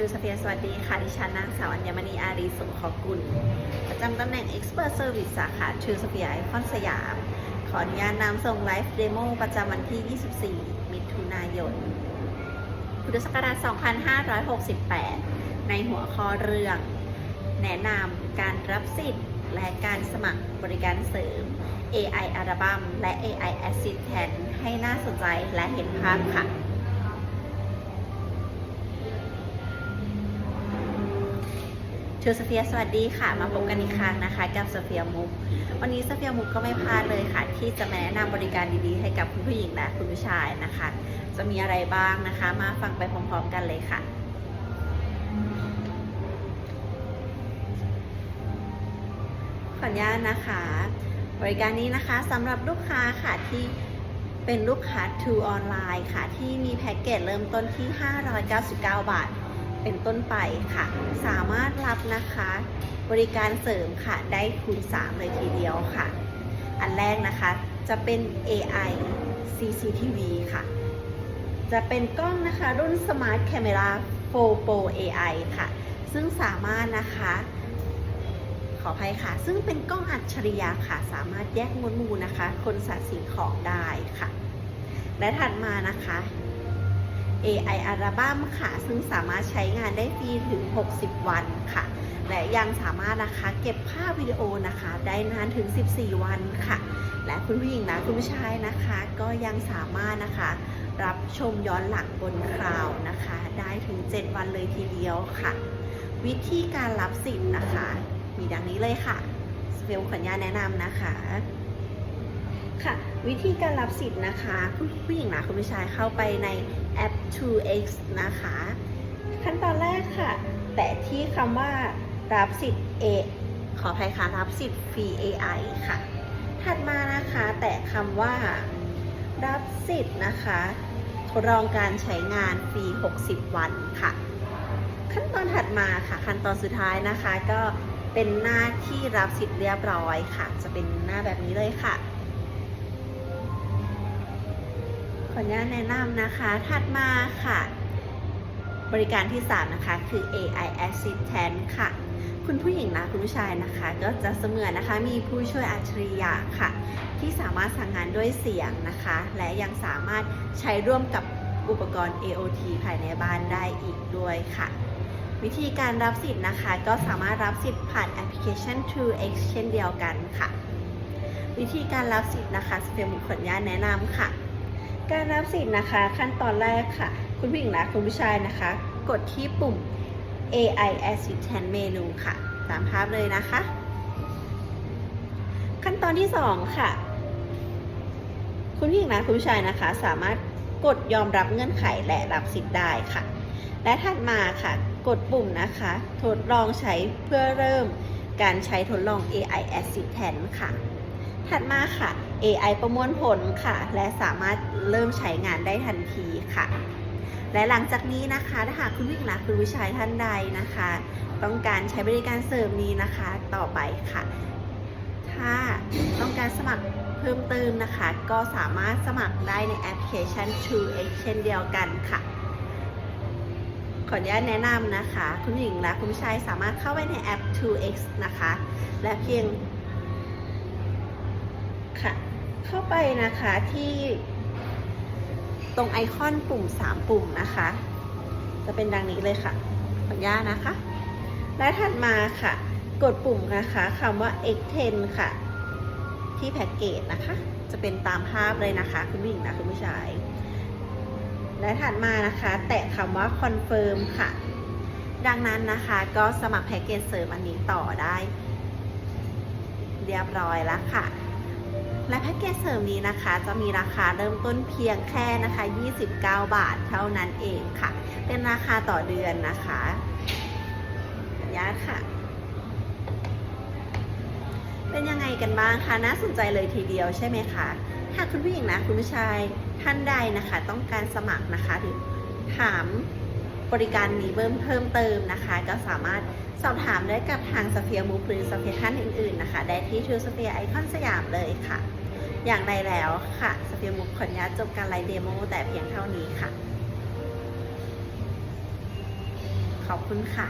ชูสเฟียสวัสดีค่ะ ดิฉันนางสาวอัญมณีอารีสุขขอกุล ประจำตำแหน่ง Expert Service สาขาชูสเฟียไอคอนสยาม ขออนุญาตนำส่งไลฟ์เดโมประจำวันที่ 24 มิถุนายน พุทธศักราช 2568 ในหัวข้อเรื่อง แนะนำการรับสิทธิ์และการสมัครบริการเสริม AI อัลบั้มและ AI Assistant ให้น่าสนใจและเห็นภาพค่ะ ชูสเฟียสวัสดีค่ะ มาพบกันอีกครั้งนะคะ กับสเฟียมุก วันนี้สเฟียมุกก็ไม่พลาดเลยค่ะ ที่จะมาแนะนำบริการดีๆ ให้กับคุณผู้หญิงและคุณผู้ชายนะคะ จะมีอะไรบ้างนะคะ มาฟังไปพร้อมๆกันเลยค่ะ ขออนุญาตนะคะ บริการนี้นะคะสำหรับลูกค้าค่ะที่เป็นลูกค้า True Online ค่ะ ที่มีแพ็กเกจเริ่มต้นที่ 599 บาท เป็นต้นไปค่ะ สามารถรับนะคะ บริการเสริมค่ะได้คูณ 3 เลยทีเดียวค่ะ อันแรกนะคะจะเป็น AI CCTV ค่ะ จะเป็นกล้องนะคะรุ่น Smart Camera 4 Pro AI ค่ะ ซึ่งสามารถนะคะขออภัยค่ะ ซึ่งเป็นกล้องอัจฉริยะค่ะ สามารถแยกมวลหมู่นะคะ คนสัตว์สิ่งของได้ค่ะ และถัดมานะคะ AI อัลบั้มค่ะ ซึ่งสามารถใช้งานได้ฟรีถึง 60 วันค่ะ และยังสามารถนะคะเก็บภาพวิดีโอนะคะ ได้นานถึง 14 วันค่ะ และคุณผู้หญิงและคุณผู้ชายนะคะ ก็ยังสามารถนะคะ รับชมย้อนหลังบนคลาวนะคะ ได้ถึง 7 วันเลยทีเดียวค่ะ วิธีการรับสิทธิ์นะคะ มีดังนี้เลยค่ะสเปลขออนุญาตแนะนำนะคะค่ะ วิธีการรับสิทธิ์นะคะ ผู้หญิงนะคุณผู้ชายเข้าไปในแอป 2x นะคะ ขั้นตอนแรกค่ะ แตะที่คำว่ารับสิทธิ์ A ขออภัยค่ะ รับสิทธิ์ฟรี AI ค่ะ ถัดมานะคะ แตะคำว่า รับสิทธิ์นะคะทดลองการใช้งานฟรี 60 วันค่ะ ขั้นตอนถัดมาค่ะ ขั้นตอนสุดท้ายนะคะ ก็เป็นหน้าที่รับสิทธิ์เรียบร้อยค่ะ จะเป็นหน้าแบบนี้เลยค่ะ ออนุญาตแนะนำนะคะ ถัดมาค่ะ บริการที่ 3 นะคะ คือ AI Assistant ค่ะ คุณผู้หญิงนะคุณผู้ชายนะคะ ก็จะเสมือนนะคะ มีผู้ช่วยอัจฉริยะค่ะ ที่สามารถสั่งงานด้วยเสียงนะคะ และยังสามารถใช้ร่วมกับอุปกรณ์ AOT ภายในบ้านได้อีกด้วยค่ะ วิธีการรับสิทธิ์นะคะ ก็สามารถรับสิทธิ์ผ่านแอปพลิเคชัน TrueX เช่นเดียวกันค่ะ วิธีการรับสิทธิ์นะคะสเปมุขขออนุญาตแนะนำค่ะ การรับสิทธิ์นะคะ ขั้นตอนแรกค่ะ คุณผู้หญิงและคุณผู้ชายนะคะ กดที่ปุ่ม AI Assistant Menu ค่ะ ตามภาพเลยนะคะ ขั้นตอนที่ 2 ค่ะ คุณผู้หญิงและคุณผู้ชายนะคะ สามารถกดยอมรับเงื่อนไขและรับสิทธิ์ได้ค่ะ และถัดมาค่ะ กดปุ่มนะคะ ทดลองใช้เพื่อเริ่มการใช้ทดลอง AI Assistant ค่ะ ถัดมาค่ะ AI ประมวลผลค่ะ และสามารถ เริ่มใช้งานได้ทันทีค่ะ และหลังจากนี้นะคะถ้าหากคุณผู้หญิงและคุณผู้ชายท่านใดนะคะ ต้องการใช้บริการเสริมนี้นะคะต่อไปค่ะ ถ้าต้องการสมัครเพิ่มเติมนะคะ ก็สามารถสมัครได้ในแอปพลิเคชัน TrueX เช่นเดียวกันค่ะขออนุญาตแนะนำนะคะ คุณหญิงและคุณผู้ชายสามารถเข้าไปในแอป 2x นะคะ และเพียงค่ะ เข้าไปนะคะที่ ตรงไอคอนปุ่ม 3 ปุ่มนะคะ จะเป็นดังนี้เลยค่ะขออนุญาตนะคะ และถัดมาค่ะ กดปุ่มนะคะคำว่า extend ค่ะ ที่แพ็กเกจนะคะ จะเป็นตามภาพเลยนะคะคุณผู้หญิงและคุณผู้ชาย และถัดมานะคะ แตะคำว่า confirm ค่ะ ดังนั้นนะคะก็สมัครแพ็กเกจเสริมอันนี้ต่อได้ เรียบร้อยแล้วค่ะ และแพ็กเกจเสริมนี้นะคะ จะมีราคาเริ่มต้นเพียงแค่นะคะ 29 บาทเท่านั้นเองค่ะ เป็นราคาต่อเดือนนะคะขออนุญาตค่ะเป็นยังไงกันบ้างคะน่าสนใจเลยทีเดียวใช่ไหมคะถ้าคุณผู้หญิงนะคุณผู้ชายท่านใดนะคะ ต้องการสมัครนะคะหรือถามบริการนี้เพิ่มเพิ่มเติมนะคะ ก็สามารถสอบถามได้กับทางสเฟียมูฟหรือสเฟียท่านอื่นๆนะคะ ได้ที่ทูสเฟียไอคอนสยามเลยค่ะ อย่างไรแล้วค่ะสเปียมุกขออนุญาตจบการไลฟ์เดโมแต่เพียงเท่านี้ค่ะ ขอบคุณค่ะ